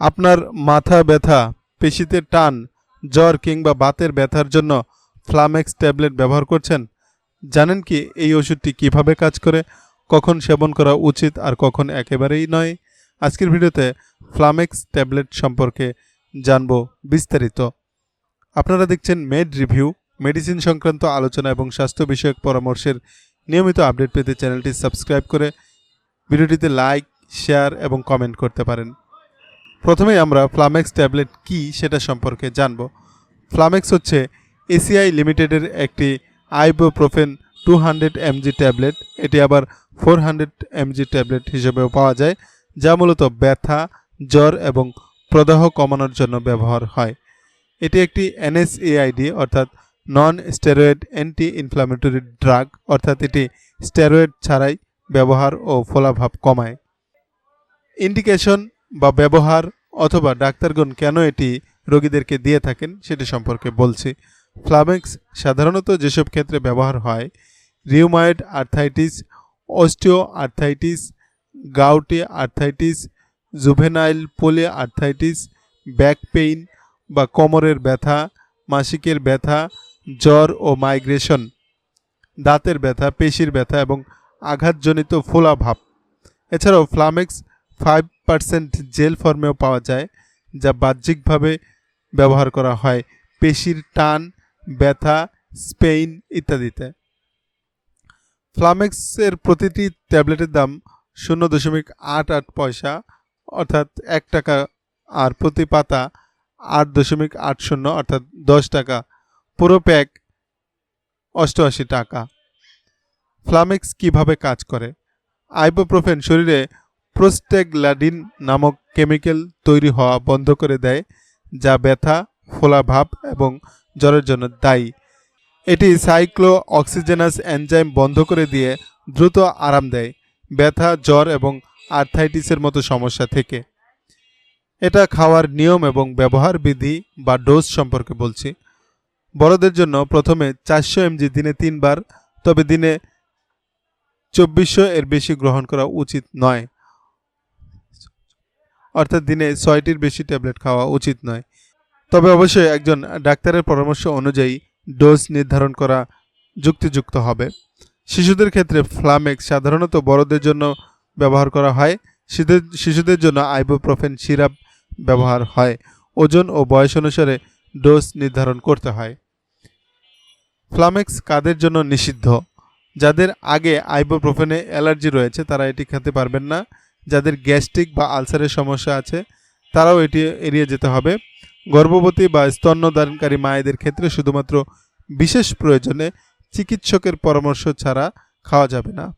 আপনার মাথা ব্যথা, পেশিতে টান, জ্বর কিংবা বাতের ব্যথার জন্য ফ্লামেক্স ট্যাবলেট ব্যবহার করছেন। জানেন কি এই ওষুধটি কীভাবে কাজ করে? কখন সেবন করা উচিত আর কখন একেবারেই নয়? আজকের ভিডিওতে ফ্লামেক্স ট্যাবলেট সম্পর্কে জানব বিস্তারিত। আপনারা দেখছেন মেড রিভিউ মেডিসিন সংক্রান্ত আলোচনা এবং স্বাস্থ্য বিষয়ক পরামর্শের নিয়মিত আপডেট পেতে চ্যানেলটি সাবস্ক্রাইব করে ভিডিওটিতে লাইক শেয়ার এবং কমেন্ট করতে পারেন। প্রথমেই আমরা ফ্লামেক্স ট্যাবলেট কি সেটা সম্পর্কে জানব। ফ্লামেক্স হচ্ছে এসিআই লিমিটেডের একটি ibuprofen two hundred MG tablet এটি আবার ফোর হান্ড্রেড এমজি ট্যাবলেট হিসেবেও পাওয়া যায়, যা মূলত ব্যথা, জ্বর এবং প্রদাহ কমানোর জন্য ব্যবহার হয়। এটি একটি N S A I D অর্থাৎ non steroid anti inflammatory drug অর্থাৎ এটি স্টেরয়েড ছাড়াই ব্যবহার ও ফলাভাব কমায়। ইন্ডিকেশন বা ব্যবহার অথবা ডাক্তারগণ কেন এটি রোগীদেরকে দিয়ে থাকেন সেটি সম্পর্কে বলছি। ফ্লামেক্স সাধারণত যেসব ক্ষেত্রে ব্যবহার হয়, rheumatoid arthritis, osteo arthritis, gouty arthritis, juvenile poly arthritis, back pain বা কোমরের ব্যথা, মাসিকের ব্যথা, জ্বর ও মাইগ্রেশন, দাঁতের ব্যথা, পেশির ব্যথা এবং আঘাতজনিত ফোলাভাব এছাড়াও ফ্লামেক্স ফাইভ পার্সেন্ট জেল ফর্মেও পাওয়া যায়, যা বাহ্যিকভাবে ব্যবহার করা হয়। পেশির টান, ব্যথা, স্পেইন ইত্যাদিতে। ফ্লামেক্সের প্রতিটি ট্যাবলেটের দাম শূন্য দশমিক আট আট পয়সা, অর্থাৎ এক টাকা, আর প্রতি পাতা আট দশমিক আট শূন্য, অর্থাৎ দশ টাকা। পুরো প্যাক অষ্টআশি টাকা। ফ্লামেক্স কীভাবে কাজ করে? আইবোপ্রোফেন শরীরে প্রোস্টেগ্ল্যাডিন নামক কেমিক্যাল তৈরি হওয়া বন্ধ করে দেয়, যা ব্যথা ফোলাভাব এবং জ্বরের জন্য দায়ী। এটি সাইক্লো অক্সিজেনাস এনজাইম বন্ধ করে দিয়ে দ্রুত আরাম দেয়, ব্যথা, জ্বর এবং আর্থাইটিসের মতো সমস্যা থেকে। এটা খাওয়ার নিয়ম এবং ব্যবহার বিধি বা ডোজ সম্পর্কে বলছি। বড়দের জন্য প্রথমে চারশো এমজি দিনে তিনবার, তবে দিনে চব্বিশশো এর বেশি গ্রহণ করা উচিত নয়। অর্থাৎ দিনে ছয়টির বেশি ট্যাবলেট খাওয়া উচিত নয়। তবে অবশ্যই একজন ডাক্তারের পরামর্শ অনুযায়ী ডোজ নির্ধারণ করা যুক্তিযুক্ত হবে। শিশুদের ক্ষেত্রে ফ্লামেক্স সাধারণত বড়দের জন্য ব্যবহার করা হয়। শিশুদের জন্য আইবোপ্রোফেন সিরাপ ব্যবহার হয়। ওজন ও বয়স অনুসারে ডোজ নির্ধারণ করতে হয়। ফ্লামেক্স কাদের জন্য নিষিদ্ধ? যাদের আগে আইবোপ্রোফেনে অ্যালার্জি রয়েছে, তারা এটি খেতে পারবেন না। যাদের গ্যাস্ট্রিক বা আলসারের সমস্যা আছে, তারাও এটি এড়িয়ে যেতে হবে। গর্ভবতী বা স্তন্যদানকারী মায়েদের ক্ষেত্রে শুধুমাত্র বিশেষ প্রয়োজনে চিকিৎসকের পরামর্শ ছাড়া খাওয়া যাবে না।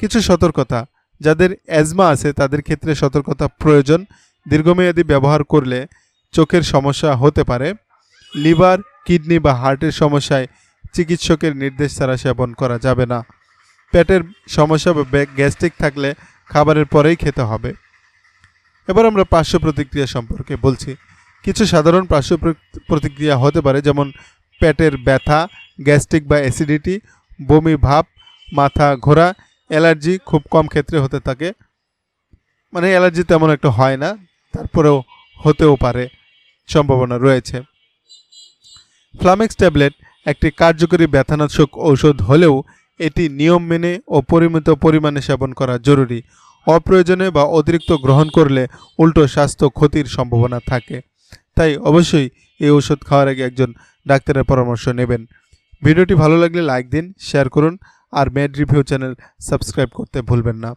কিছু সতর্কতা, যাদের অ্যাজমা আছে, তাদের ক্ষেত্রে সতর্কতা প্রয়োজন। দীর্ঘমেয়াদী ব্যবহার করলে চোখের সমস্যা হতে পারে। লিভার, কিডনি বা হার্টের সমস্যায় চিকিৎসকের নির্দেশ ছাড়া সেবন করা যাবে না। পেটের সমস্যা বা গ্যাস্ট্রিক থাকলে খাবারের পরেই খেতে হবে। এবার আমরা পার্শ্ব প্রতিক্রিয়া সম্পর্কে বলছি। কিছু সাধারণ পার্শ্ব প্রতিক্রিয়া হতে পারে যেমন পেটের ব্যথা, গ্যাস্ট্রিক বা অ্যাসিডিটি, বমি ভাব, মাথা ঘোরা, অ্যালার্জি খুব কম ক্ষেত্রে হতে থাকে। মানে অ্যালার্জি তেমন একটা হয় না, তারপরেও হতেও পারে, সম্ভাবনা রয়েছে। ফ্লামেক্স ট্যাবলেট একটি কার্যকরী ব্যথানাশক ঔষধ হলেও এটি নিয়ম মেনে ও পরিমিত পরিমাণে সেবন করা জরুরি। অপ্রয়োজনে বা অতিরিক্ত গ্রহণ করলে উল্টো স্বাস্থ্য ক্ষতির সম্ভাবনা থাকে। তাই অবশ্যই এই ওষুধ খাওয়ার আগে একজন ডাক্তারের পরামর্শ নেবেন। ভিডিওটি ভালো লাগলে লাইক দিন, শেয়ার করুন, আর মেড রিভিউ চ্যানেল সাবস্ক্রাইব করতে ভুলবেন না।